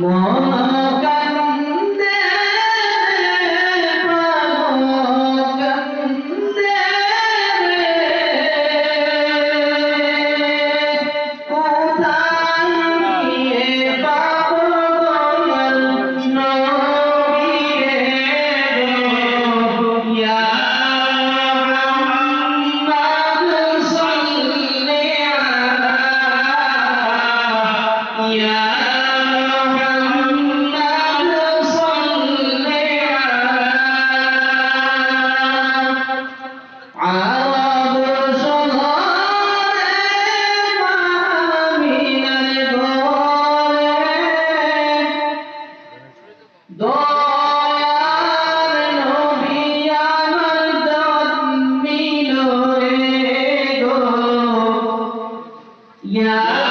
Mohammed Yeah.